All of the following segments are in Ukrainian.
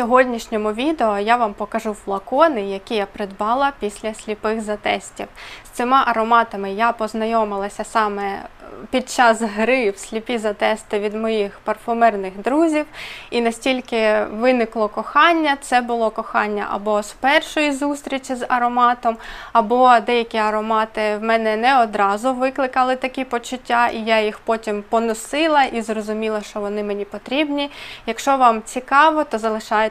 сьогоднішньому відео я вам покажу флакони, які я придбала після сліпих затестів. З цими ароматами я познайомилася саме е, під час гри в сліпі затести від моїх парфумерних друзів. І настільки виникло кохання, це було кохання або з першої зустрічі з ароматом, або деякі аромати в мене не одразу викликали такі почуття, і я їх потім поносила і зрозуміла, що вони мені потрібні. Якщо вам цікаво, то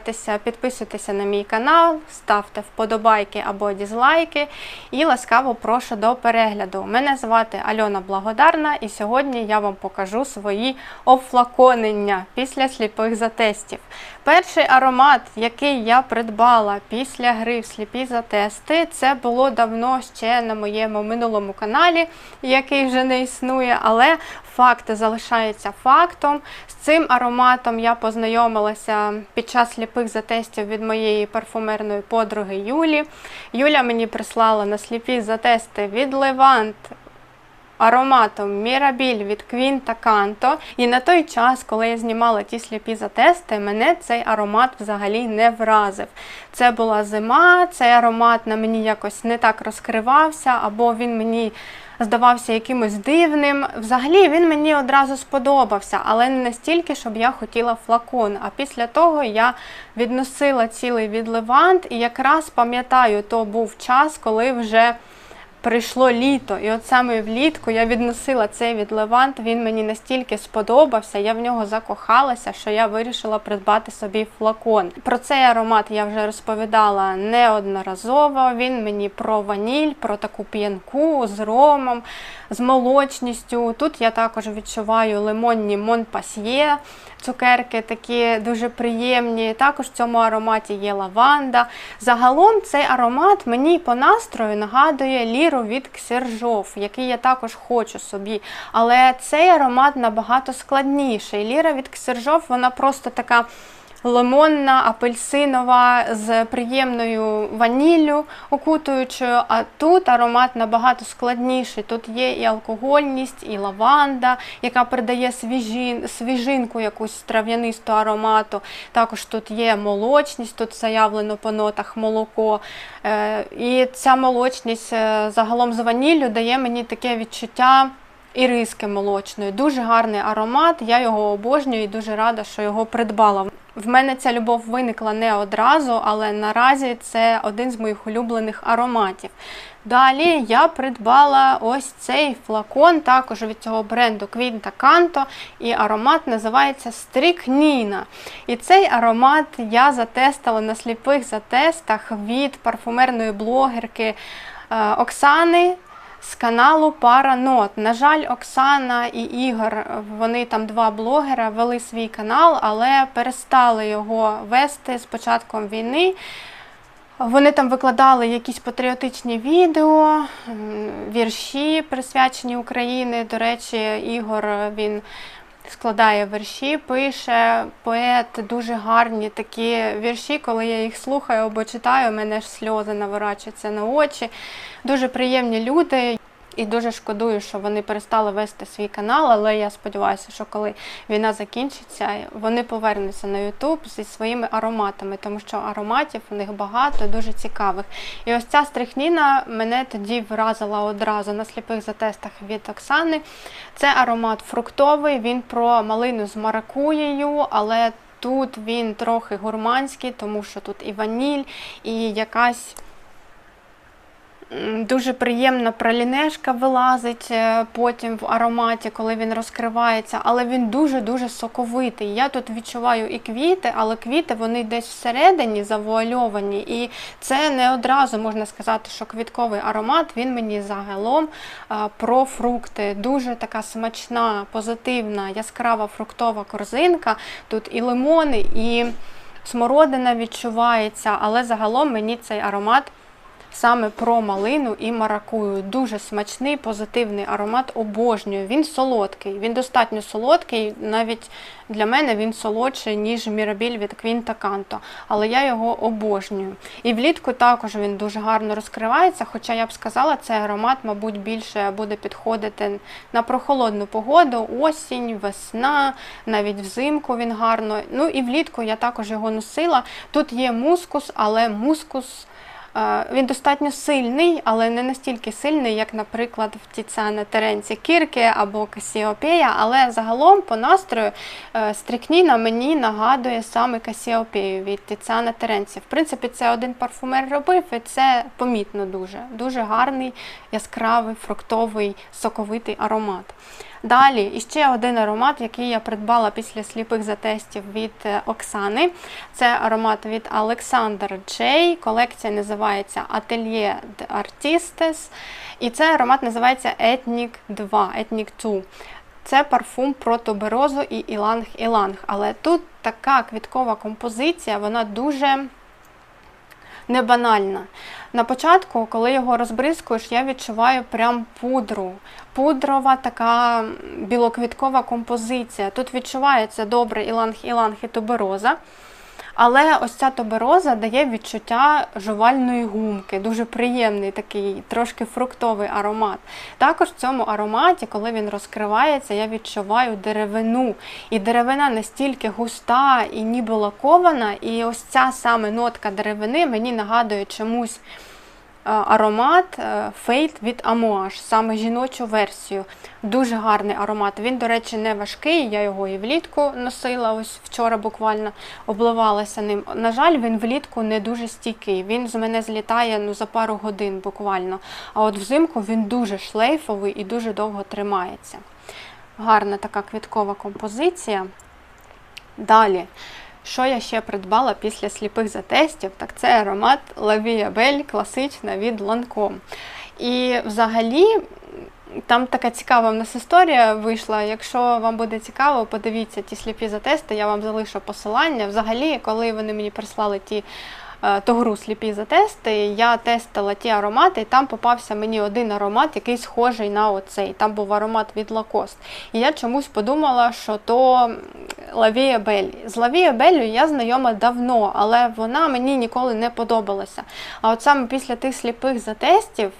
залишайтеся, підписуйтеся на мій канал, ставте вподобайки або дізлайки і ласкаво прошу до перегляду. Мене звати Альона Благодарна, і сьогодні я вам покажу свої офлаконення після сліпих затестів. Перший аромат, який я придбала після гри в сліпі затести, це було давно ще на моєму минулому каналі, який вже не існує, але факт залишається фактом. З цим ароматом я познайомилася під час сліпих затестів від моєї парфумерної подруги Юлі. Юля мені прислала на сліпі затести від Левант ароматом Мірабіль від Queen та Canto. І на той час, коли я знімала ті сліпі затести, мене цей аромат взагалі не вразив. Це була зима, цей аромат на мені якось не так розкривався, або він мені. Здавався якимось дивним. Взагалі він мені одразу сподобався, але не настільки, щоб я хотіла флакон. А після того я відносила цілий від Левант, і якраз пам'ятаю, то був час, коли вже прийшло літо, і от саме влітку я відносила цей від Левант. Він мені настільки сподобався, я в нього закохалася, що я вирішила придбати собі флакон. Про цей аромат я вже розповідала неодноразово. Він мені про ваніль, про таку п'янку з ромом, з молочністю. Тут я також відчуваю лимонні Монпасьє. Цукерки такі дуже приємні. Також в цьому ароматі є лаванда. Загалом цей аромат мені по настрою нагадує ліру від Ксержов, який я також хочу собі. Але цей аромат набагато складніший. Ліра від Ксержов, вона просто така лимонна, апельсинова з приємною ваніллю окутуючою, а тут аромат набагато складніший. Тут є і алкогольність, і лаванда, яка придає свіжин, свіжинку, якусь трав'янисту аромату. Також тут є молочність, тут заявлено по нотах молоко. Е, і ця молочність е, загалом з ваніллю дає мені таке відчуття. Іриски молочної, дуже гарний аромат. Я його обожнюю і дуже рада, що його придбала. В мене ця любов виникла не одразу, але наразі це один з моїх улюблених ароматів. Далі я придбала ось цей флакон, також від цього бренду Quinta Canto, і аромат називається Стрікніна. І цей аромат я затестила на сліпих затестах від парфумерної блогерки е, Оксани з каналу Паранот. На жаль, Оксана і Ігор, вони там два блогера, вели свій канал, але перестали його вести з початком війни. Вони там викладали якісь патріотичні відео, вірші, присвячені Україні. До речі, Ігор він складає вірші, пише поет дуже гарні такі вірші, коли я їх слухаю або читаю, у мене ж сльози наворачуються на очі. Дуже приємні люди. І дуже шкодую, що вони перестали вести свій канал, але я сподіваюся, що коли війна закінчиться, вони повернуться на Ютуб зі своїми ароматами, тому що ароматів у них багато, дуже цікавих. І ось ця стрихніна мене тоді вразила одразу на сліпих затестах від Оксани. Це аромат фруктовий, він про малину з маракуєю, але тут він трохи гурманський, тому що тут і ваніль, і якась. Дуже приємна пралінешка вилазить е, потім в ароматі, коли він розкривається, але він дуже-дуже соковитий. Я тут відчуваю і квіти, але квіти вони десь всередині завуальовані. І це не одразу можна сказати, що квітковий аромат він мені загалом про фрукти. Дуже така смачна, позитивна, яскрава фруктова корзинка. Тут і лимони, і смородина відчувається, але загалом мені цей аромат саме про малину і маракую. Дуже смачний, позитивний аромат, обожнюю. Він солодкий, він достатньо солодкий, навіть для мене він солодший, ніж мірабіль від Квінта Канто, але я його обожнюю. І влітку також він дуже гарно розкривається, хоча я б сказала, цей аромат, мабуть, більше буде підходити на прохолодну погоду, осінь, весна, навіть взимку він гарно. Ну і влітку я також його носила. Тут є мускус, але мускус. Е, Він достатньо сильний, але не настільки сильний, як, наприклад, в Тіцана Теренці Кірки або Касіопея. Але загалом по настрою е, стрікніна мені нагадує саме Касіопею від Тіцана Теренці. В принципі, це один парфумер робив, і це помітно дуже. Дуже гарний, яскравий, фруктовий, соковитий аромат. Далі іще один аромат, який я придбала після сліпих затестів від е, Оксани. Це аромат від Alexander J. Колекція називається Atelier d'Artistes. І цей аромат називається Ethnic 2, Ethnic 2. Це парфум про туберозу і іланг-іланг. Але тут така квіткова композиція, вона дуже не банальна. На початку, коли його розбризкуєш, я відчуваю прям пудру. Пудрова така білоквіткова композиція. Тут відчувається добре іланг-іланг і тубероза. Але ось ця тобероза дає відчуття жувальної гумки, дуже приємний такий, трошки фруктовий аромат. Також в цьому ароматі, коли він розкривається, я відчуваю деревину. І деревина настільки густа і ніби лакована, і ось ця саме нотка деревини мені нагадує чомусь аромат е, Fate від Amouage, саме жіночу версію. Дуже гарний аромат. Він, до речі, не важкий. Я його і влітку носила. Ось вчора буквально обливалася ним. На жаль, він влітку не дуже стійкий. Він з мене злітає ну, за пару годин буквально. А от взимку він дуже шлейфовий і дуже довго тримається. Гарна така квіткова композиція. Далі. Що я ще придбала після сліпих затестів, так це аромат La класична від Lancome. І взагалі там така цікава в нас історія вийшла. Якщо вам буде цікаво, подивіться ті сліпі затести, я вам залишу посилання. Взагалі, коли вони мені прислали ті е, ту гру сліпі затести, я тестила ті аромати, і там попався мені один аромат, який схожий на оцей. Там був аромат від Lacoste. І я чомусь подумала, що то Лавія Бель. З Лавія Беллю я знайома давно, але вона мені ніколи не подобалася. А от саме після тих сліпих затестів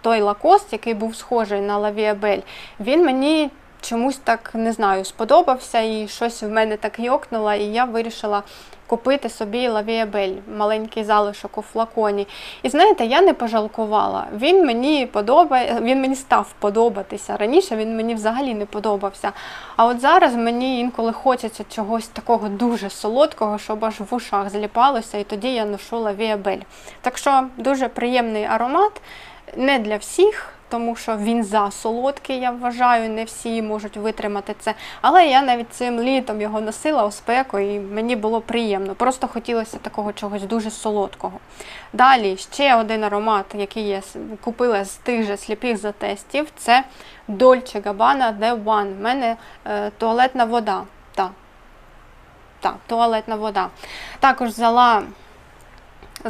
той лакост, який був схожий на Лавіабель, він мені чомусь так не знаю, сподобався і щось в мене так йокнуло, і я вирішила купити собі Лавіабель, маленький залишок у флаконі. І знаєте, я не пожалкувала. Він мені подобає, він мені став подобатися. Раніше він мені взагалі не подобався. А от зараз мені інколи хочеться чогось такого дуже солодкого, щоб аж в ушах зліпалося, і тоді я ношу Лавіабель. Так що дуже приємний аромат не для всіх, тому що він засолодкий, я вважаю, не всі можуть витримати це. Але я навіть цим літом його носила у спеку і мені було приємно. Просто хотілося такого чогось дуже солодкого. Далі ще один аромат, який я купила з тих же сліпих затестів, це Dolce Gabbana The One. У мене е, туалетна вода. Так, так, туалетна вода. Також взяла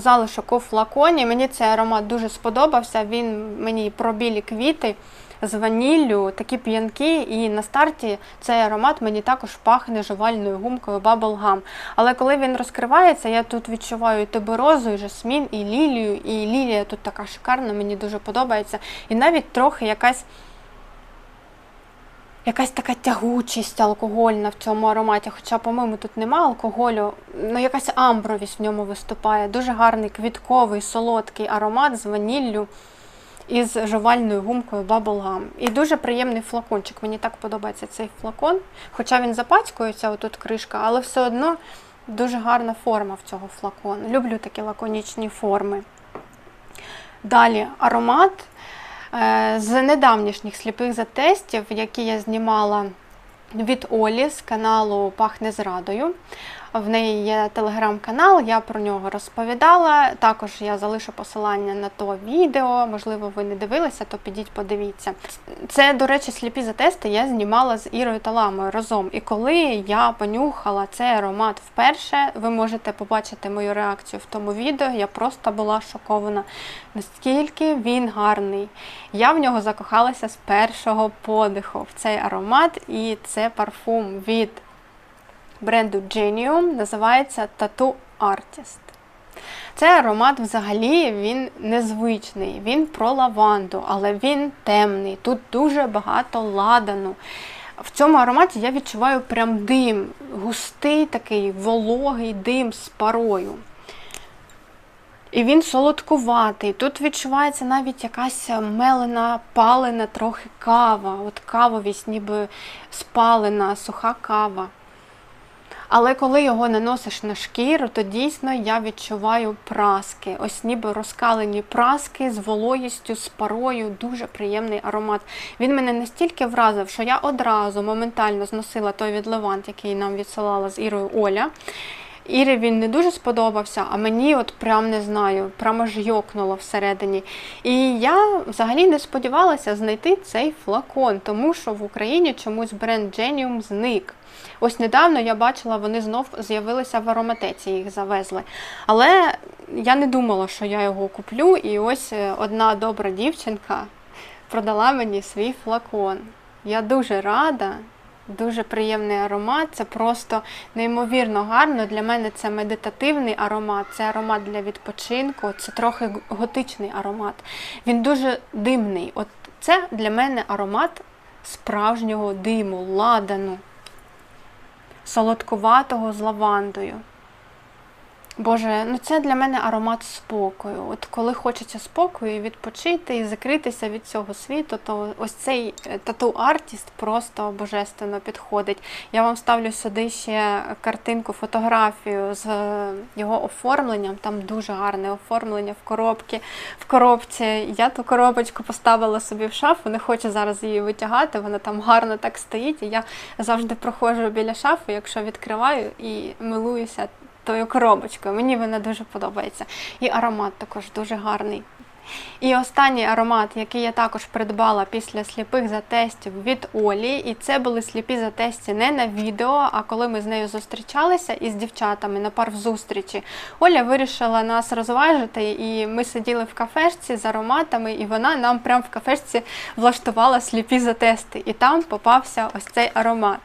залишок у флаконі. Мені цей аромат дуже сподобався. Він мені про білі квіти з ваніллю, такі п'янки, і на старті цей аромат мені також пахне жувальною гумкою Bubble. Але коли він розкривається, я тут відчуваю і туберозу, і жасмін, і лілію, і лілія тут така шикарна, мені дуже подобається. І навіть трохи якась якась така тягучість алкогольна в цьому ароматі. Хоча, по-моєму, тут нема алкоголю, ну якась амбровість в ньому виступає. Дуже гарний квітковий, солодкий аромат з ваніллю із жувальною гумкою Bubble Gum. І дуже приємний флакончик. Мені так подобається цей флакон. Хоча він запацькується, отут кришка, але все одно дуже гарна форма в цього флакону. Люблю такі лаконічні форми. Далі аромат. Е, з недавнішніх сліпих затестів, які я знімала від Олі з каналу Пахне зрадою. В неї є телеграм-канал, я про нього розповідала. Також я залишу посилання на то відео. Можливо, ви не дивилися, то підіть, подивіться. Це, до речі, сліпі за тести я знімала з Ірою Таламою разом. І коли я понюхала цей аромат вперше, ви можете побачити мою реакцію в тому відео. Я просто була шокована, наскільки він гарний. Я в нього закохалася з першого подиху в цей аромат, і це парфум від бренду Genium, називається Tattoo Artist. Цей аромат взагалі він незвичний, він про лаванду, але він темний. Тут дуже багато ладану. В цьому ароматі я відчуваю прям дим, густий такий вологий дим з парою. І він солодкуватий. Тут відчувається навіть якась мелена, палена трохи кава. От кавовість, ніби спалена, суха кава. Але коли його наносиш на шкіру, то дійсно я відчуваю праски. Ось ніби розкалені праски з вологістю, з парою, дуже приємний аромат. Він мене настільки вразив, що я одразу моментально зносила той відливант, який нам відсилала з Ірою Оля. Ірі він не дуже сподобався, а мені от прям не знаю, прямо ж йокнуло всередині. І я взагалі не сподівалася знайти цей флакон, тому що в Україні чомусь бренд Genium зник. Ось недавно я бачила, вони знов з'явилися в ароматеці, їх завезли. Але я не думала, що я його куплю. І ось е, одна добра дівчинка продала мені свій флакон. Я дуже рада. Дуже приємний аромат, це просто неймовірно гарно. Для мене це медитативний аромат, це аромат для відпочинку, це трохи готичний аромат. Він дуже димний. От Це для мене аромат справжнього диму, ладану, солодкуватого з лавандою. Боже, ну це для мене аромат спокою. От коли хочеться спокою, відпочити і закритися від цього світу, то ось цей тату артіст просто божественно підходить. Я вам ставлю сюди ще картинку, фотографію з його оформленням. Там дуже гарне оформлення в коробці. В коробці я ту коробочку поставила собі в шафу, не хочу зараз її витягати. Вона там гарно так стоїть. І я завжди проходжу біля шафи, якщо відкриваю і милуюся тою коробочкою. Мені вона дуже подобається. І аромат також дуже гарний. І останній аромат, який я також придбала після сліпих затестів від Олі, і це були сліпі затесті не на відео, а коли ми з нею зустрічалися із дівчатами на парв-зустрічі. Оля вирішила нас розважити, і ми сиділи в кафешці з ароматами, і вона нам прямо в кафешці влаштувала сліпі затести. І там попався ось цей аромат.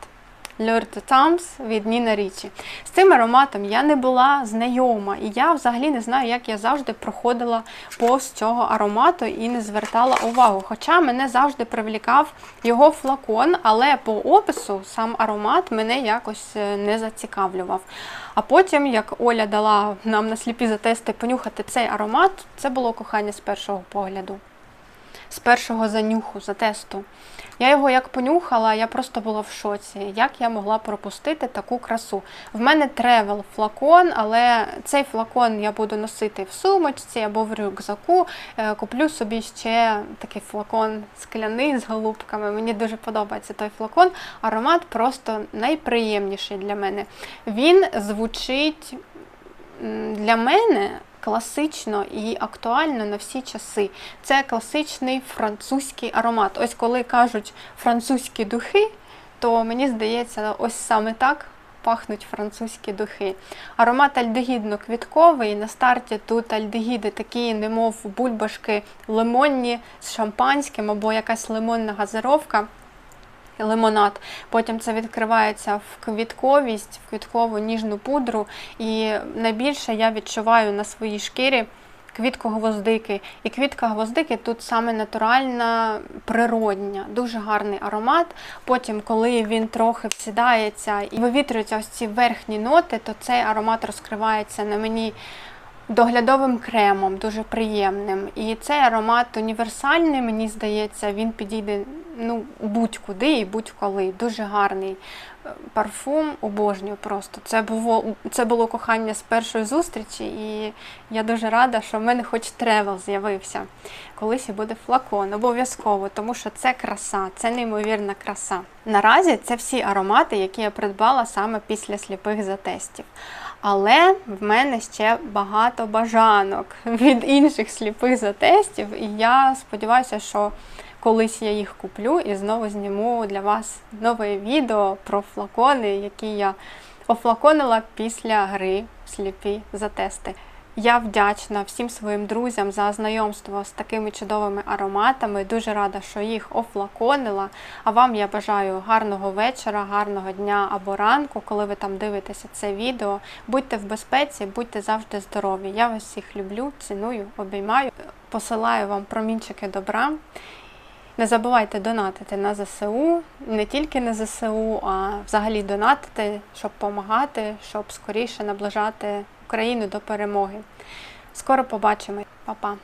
Lure to від Ніна Річі. З цим ароматом я не була знайома, і я взагалі не знаю, як я завжди проходила повз цього аромату і не звертала увагу. Хоча мене завжди привлікав його флакон, але по опису сам аромат мене якось е, не зацікавлював. А потім, як Оля дала нам на сліпі затести понюхати цей аромат, це було кохання з першого погляду. З першого занюху, затесту. Я його як понюхала, я просто була в шоці. Як я могла пропустити таку красу? В мене тревел флакон, але цей флакон я буду носити в сумочці або в рюкзаку. Е, куплю собі ще такий флакон скляний з голубками. Мені дуже подобається той флакон. Аромат просто найприємніший для мене. Він звучить для мене класично і актуально на всі часи. Це класичний французький аромат. Ось коли кажуть французькі духи, то мені здається, ось саме так. Пахнуть французькі духи. Аромат альдегідно-квітковий. На старті тут альдегіди такі, немов бульбашки лимонні з шампанським або якась лимонна газировка лимонад. Потім це відкривається в квітковість, в квіткову ніжну пудру. І найбільше я відчуваю на своїй шкірі квітку гвоздики. І квітка гвоздики тут саме натуральна, природня, дуже гарний аромат. Потім, коли він трохи всідається і вивітрюються ось ці верхні ноти, то цей аромат розкривається на мені доглядовим кремом, дуже приємним. І цей аромат універсальний, мені здається, він підійде ну, будь-куди і будь-коли. Дуже гарний. парфум обожнюю просто. Це було, це було кохання з першої зустрічі, і я дуже рада, що в мене хоч тревел з'явився. Колись і буде флакон, обов'язково, тому що це краса, це неймовірна краса. Наразі це всі аромати, які я придбала саме після сліпих затестів. Але в мене ще багато бажанок від інших сліпих затестів, і я сподіваюся, що колись я їх куплю і знову зніму для вас нове відео про флакони, які я офлаконила після гри сліпі затести. Я вдячна всім своїм друзям за знайомство з такими чудовими ароматами. Дуже рада, що їх офлаконила. А вам я бажаю гарного вечора, гарного дня або ранку, коли ви там дивитеся це відео. Будьте в безпеці, будьте завжди здорові. Я вас всіх люблю, ціную, обіймаю. Посилаю вам промінчики добра. Не забувайте донатити на ЗСУ, не тільки на ЗСУ, а взагалі донатити, щоб допомагати, щоб скоріше наближати Україну до перемоги. Скоро побачимо, Па-па!